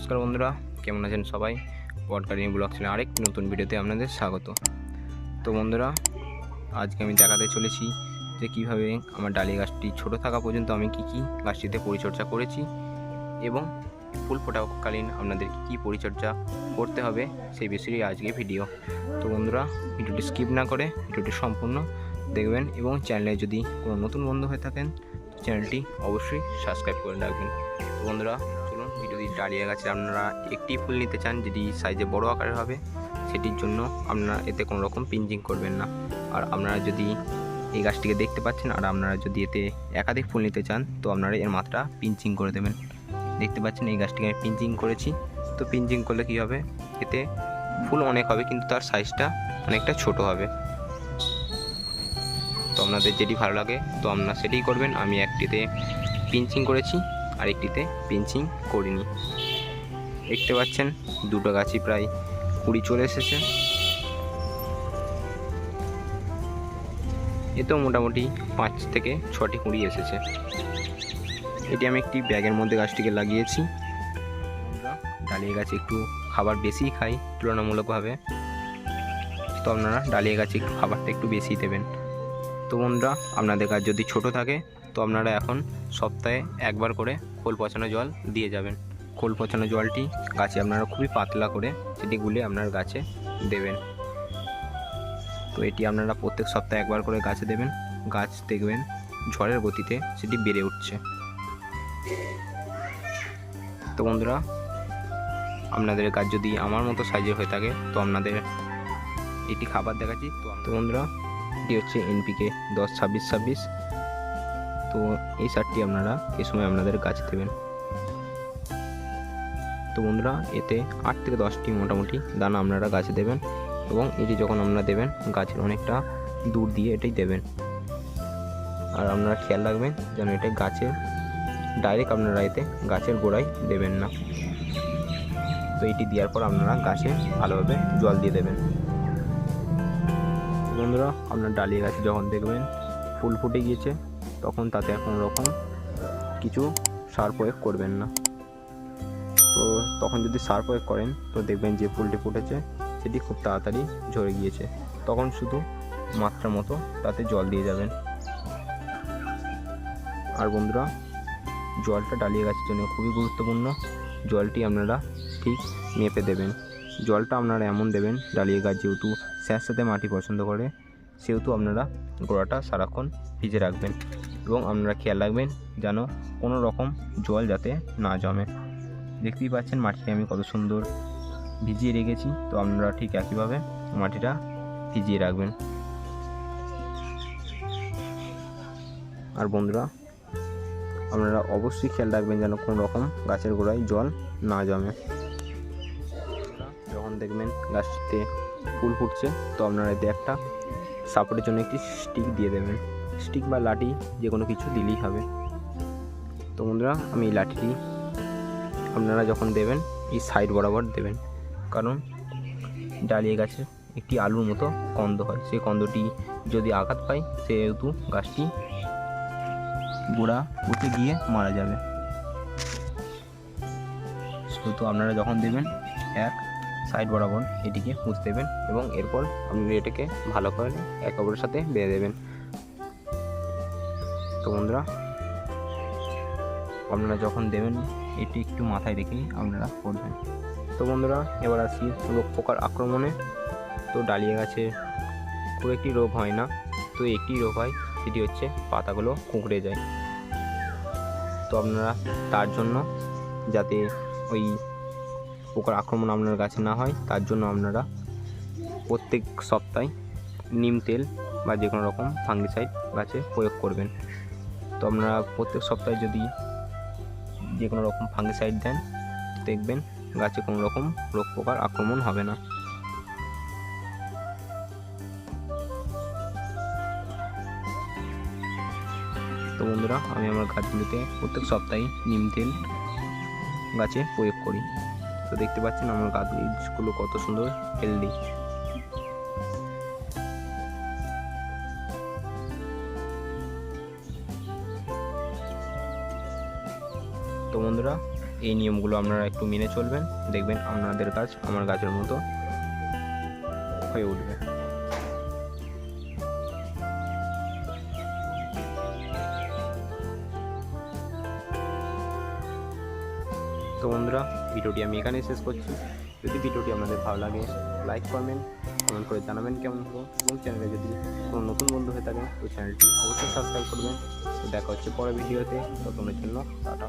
নমস্কার বন্ধুরা, কেমন আছেন সবাই? ওয়ার্ডকারিং ব্লগ চ্যানেল আরেকটি নতুন ভিডিওতে আপনাদের স্বাগত। তো বন্ধুরা, আজকে আমি দেখাতে চলেছি যে কীভাবে আমার ডালি গাছটি ছোট থাকা পর্যন্ত আমি কি কি গাছটিতে পরিচর্যা করেছি এবং ফুল ফোটাকালীন আপনাদের কী পরিচর্যা করতে হবে সেই বিষয়ে আজকে ভিডিও। তো বন্ধুরা, ভিডিওটি স্কিপ না করে ভিডিওটি সম্পূর্ণ দেখবেন এবং চ্যানেলে যদি কোনো নতুন বন্ধু হয়ে থাকেন, চ্যানেলটি অবশ্যই সাবস্ক্রাইব করে রাখবেন। তো বন্ধুরা ডালিয়া গাছে। আপনারা একটি ফুল নিতে চান যেটি সাইজে বড় আকারের হবে, সেটির জন্য আপনারা এতে কোনো রকম পিঞ্চিং করবেন না। আর আপনারা যদি এই গাছটিকে দেখতে পাচ্ছেন আর আপনারা যদি এতে একাধিক ফুল নিতে চান, তো আপনারা এর মাত্রা পিঞ্চিং করে দেবেন। দেখতে পাচ্ছেন এই গাছটিকে আমি পিঞ্চিং করেছি। তো পিঞ্চিং করলে কী হবে? এতে ফুল অনেক হবে, কিন্তু তার সাইজটা অনেকটা ছোট হবে। তো আপনাদের যেটি ভালো লাগে, তো আপনারা সেটাই করবেন। আমি একটিতে পিঞ্চিং করেছি। আর একটিতে পিঞ্চিং করিনি। দেখতে পাচ্ছেন, দুটো গাছই প্রায় কুড়ি চলে এসেছে। এতেও মোটামুটি পাঁচ থেকে ছটি কুড়ি এসেছে। এটি আমি একটি ব্যাগের মধ্যে গাছটিকে লাগিয়েছি। ডালিয়া গাছে একটু খাবার বেশিই খাই, তুলনামূলকভাবে। তো আপনারা ডালিয়া গাছে একটু খাবারটা একটু বেশি দেবেন। তো বন্ধুরা, আপনাদের গাছ যদি ছোট থাকে তো আপনারা এখন সপ্তাহে একবার করে খোল পচানো জল দিয়ে যাবেন। খোল পচানো জলটি গাছে আপনারা খুবই পাতলা করে সেটি গুলে আপনার গাছে দেবেন। তো এটি আপনারা প্রত্যেক সপ্তাহে একবার করে গাছে দেবেন। গাছ দেখবেন ঝড়ের গতিতে সেটি বেড়ে উঠছে। তো বন্ধুরা, আপনাদের গাছ যদি আমার মতো সাইজের হয়ে থাকে, তো আপনাদের এটি খাবার দেখাচ্ছি। তো বন্ধুরা, এটি হচ্ছে এনপিকে দশ ছাব্বিশ ছাব্বিশ। তো এই সারটি আপনারা এই সময় আপনাদের গাছে দেবেন। তো বন্ধুরা, এতে আট থেকে দশটি মোটামুটি দানা আপনারা গাছে দেবেন এবং এটি যখন আপনারা দেবেন, গাছের অনেকটা দূর দিয়ে এটাই দেবেন। আর আপনারা খেয়াল রাখবেন যেন এটা গাছে ডাইরেক্ট আপনারা এতে গাছের গোড়ায় দেবেন না। তো এটি দেওয়ার পর আপনারা গাছে ভালোভাবে জল দিয়ে দেবেন। বন্ধুরা, আপনার ডালিয়া গাছে যখন দেখবেন, ফুল ফুটে গিয়েছে তখন তাতে কোনো রকম কিছু সার প্রয়োগ করবেন না। তো তখন যদি সার প্রয়োগ করেন, তো দেখবেন যে ফুলটি ফুটেছে, সেটি খুব তাড়াতাড়ি ঝরে গিয়েছে। তখন শুধু মাত্রা মতো তাতে জল দিয়ে যাবেন। আর বন্ধুরা, জলটা ডালিয়া গাছের জন্য খুবই গুরুত্বপূর্ণ। জলটি আপনারা ঠিক মেপে দেবেন। জলটা আপনারা এমন দেবেন, ডালিয়া গাছ যেহেতু স্যাঁতস্যাঁতে মাটি পছন্দ করে সেহেতু আপনারা গোড়াটা সারাক্ষণ ভিজে রাখবেন এবং আপনারা খেয়াল রাখবেন যেন কোনো রকম জল যাতে না জমে। দেখতেই পাচ্ছেন মাটিটা আমি কত সুন্দর ভিজিয়ে রেখেছি। তো আপনারা ঠিক একইভাবে মাটিটা ভিজিয়ে রাখবেন। আর বন্ধুরা, আপনারা অবশ্যই খেয়াল রাখবেন যেন কোনো রকম গাছের গোড়ায় জল না জমে। যখন দেখবেন গাছটিতে ফুল ফুটছে, তো আপনারা এতে একটা সাপোর্টের জন্য একটি স্টিক দিয়ে দেবেন। স্টিক বা লাঠি যে কোনো কিছু দিলেই হবে। তো বন্ধুরা, আমি এই লাঠিটি আপনারা যখন দেবেন, এই সাইড বরাবর দেবেন। কারণ ডালিয়া গাছে একটি আলুর মতো কন্দ হয়। সেই কন্দটি যদি আঘাত পায়, সেহেতু গাছটি গোড়া উঠে গিয়ে মারা যাবে। সেহেতু আপনারা যখন দেবেন, এক সাইড বরাবর এটিকে মুছে দেবেন এবং এরপর আপনি এটাকে ভালো করে একে অপরের সাথে বেঁধে দেবেন। তো বন্ধুরা, আপনারা যখন দেবেন, এটি একটু মাথায় রেখেই আপনারা করবেন। তো বন্ধুরা, এবার আসি রোগ পোকার আক্রমণে। তো ডালিয়া গাছে খুব একটি রোগ হয় না। তো একটি রোগ হয়, সেটি হচ্ছে পাতাগুলো কুঁকড়ে যায়। তো আপনারা তার জন্য যাতে ওই পোকার আক্রমণ আপনার গাছে না হয়, তার জন্য আপনারা প্রত্যেক সপ্তাহে নিম তেল বা যে কোনো রকম ফাঙ্গিসাইড গাছে প্রয়োগ করবেন। তো আপনারা প্রত্যেক সপ্তাহে যদি যে কোনো রকম ফাঙ্গিসাইড দেন, দেখবেন গাছে কোনো রকম রোগ পোকার আক্রমণ হবে না। তো বন্ধুরা, আমি আমার গাছগুলিতে প্রত্যেক সপ্তাহে নিম তেল গাছে প্রয়োগ করি। তো দেখতে পাচ্ছেন আমার গাছগুলো কত সুন্দর হেলদি তো বন্ধুরা, এই নিয়মগুলো আপনারা একটু মেনে চলবেন, দেখবেন আপনাদের গাছ আমার গাছের মতো হয়ে উঠবে। তো বন্ধুরা, ভিডিওটি আমি এখানেই শেষ করছি। যদি ভিডিওটি আপনাদের ভালো লাগে লাইক করবেন কমেন্ট করে জানাবেন কেমন হলো, এবং চ্যানেলে যদি কোনো নতুন বন্ধু হয়ে থাকে, তো চ্যানেলটি অবশ্যই সাবস্ক্রাইব করবেন। দেখা হচ্ছে পরে ভিডিওতে, ততক্ষণের জন্য, টাটা।